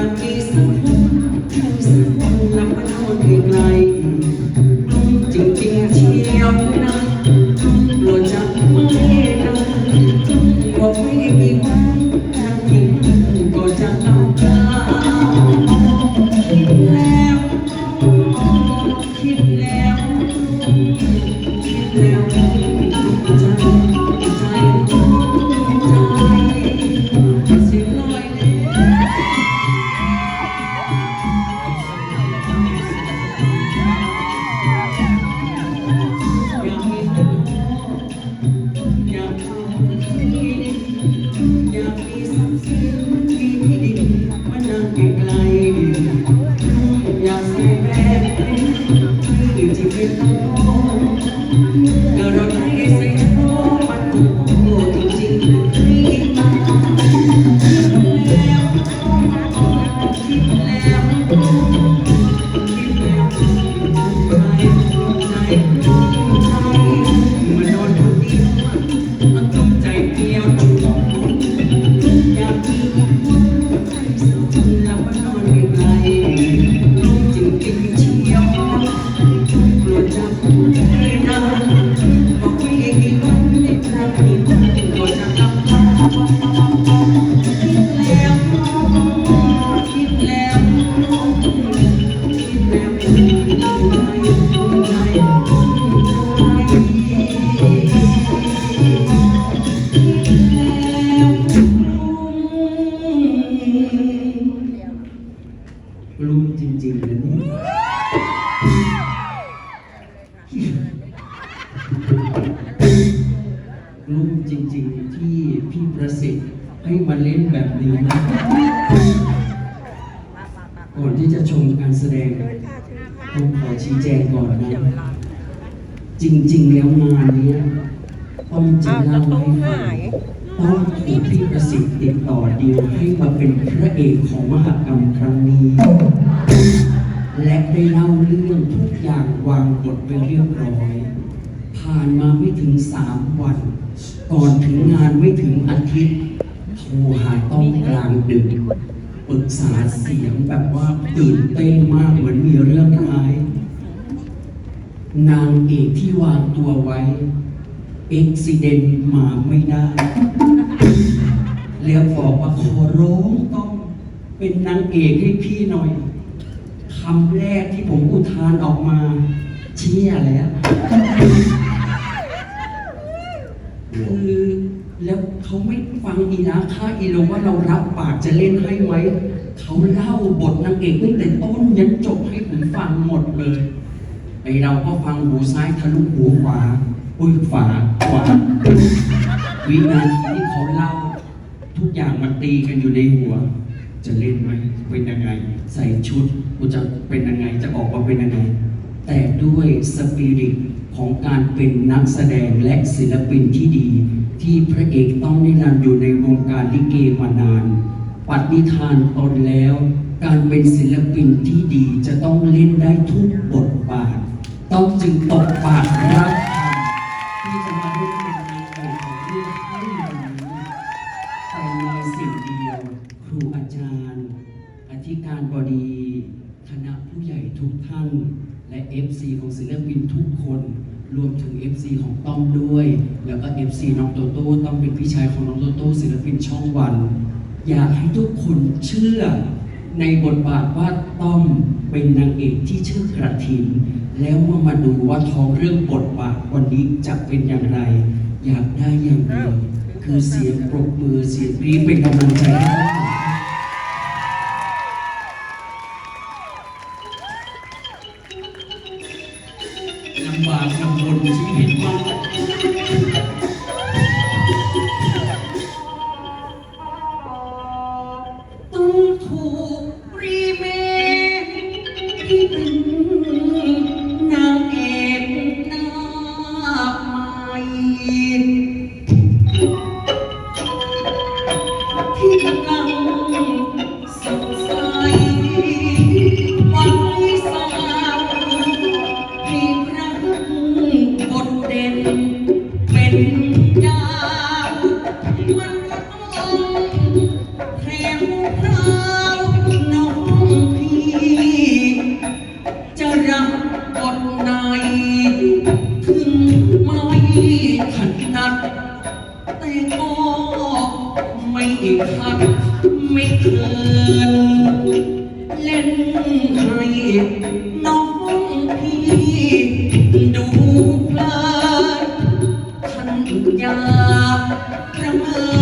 อยา เล่นแบบนี้นะก่อนที่จะชมการแสดงต้องขอชี้แจงก่อนนะ จริง ๆ แล้วงานเนี้ยต้องจะเล่าให้ฟังต้องถูกพี่ประสิทธิ์ติดต่อดีลให้มาเป็นพระเอกของมหกรรมครั้งนี้ และได้เล่าเรื่องทุกอย่างวางบทไปเรียบร้อย ผ่านมาไม่ถึงสามวัน ก่อนถึงงานไม่ถึงอาทิตย์โทรหาต้องกลางดึกปรึกษาเสียงแบบว่าตื่นเต้นมากเหมือนมีเรื่องร้าย นางเอกที่วางตัวไว้เอ็กซิเดนมาไม่ได้ แล้วบอกว่าขอร้องต้องเป็นนางเอกให้พี่หน่อยคำแรกที่ผมอุทานออกมา เชี่ยแล้ว คือแล้ว เขาไม่ฟังอีนาค่าอีลงว่าเรารับปากจะเล่นให้ไว้ เขาเล่าบทนางเอกตั้งแต่ต้นยันจบให้ผมฟังหมดเลยไอเราก็ฟังหูซ้ายทะลุหูขวาอุ้ยฝาขวาวินาทีที่เขาเล่า ทุกอย่างมันตีกันอยู่ในหัว จะเล่นไหมเป็นยังไง ใส่ชุดกูจะเป็นยังไงจะออกมาเป็นยังไง แต่ด้วยสปิริต ของการเป็นนักแสดงและศิลปินที่ดี ที่พระเอกต้องได้นำอยู่ในวงการลิเกมานาน ปฏิทานตนแล้ว การเป็นศิลปินที่ดีจะต้องเล่นได้ทุกบทบาท ต้องจึงตกปากรับ วมถึง FC ของต้อมด้วย แล้วก็ FC น้องโตโต้ต้องเป็นพี่ชายของน้องโตโต้ศิลปินช่องวัน อยากให้ทุกคนเชื่อในบทบาทว่าต้อมเป็นนางเอกที่ชื่อกระถิน แล้วมามาดูว่าท้องเรื่องบทบาทวันนี้จะเป็นอย่างไร อยากได้อย่างเดียวคือเสียงปรบมือเสียงกรี๊ดเป็นกำลังใจ ก็ไม่ขัดไม่เกินเล่นให้น้องพี่ดูเพลินท่านยาประเมิน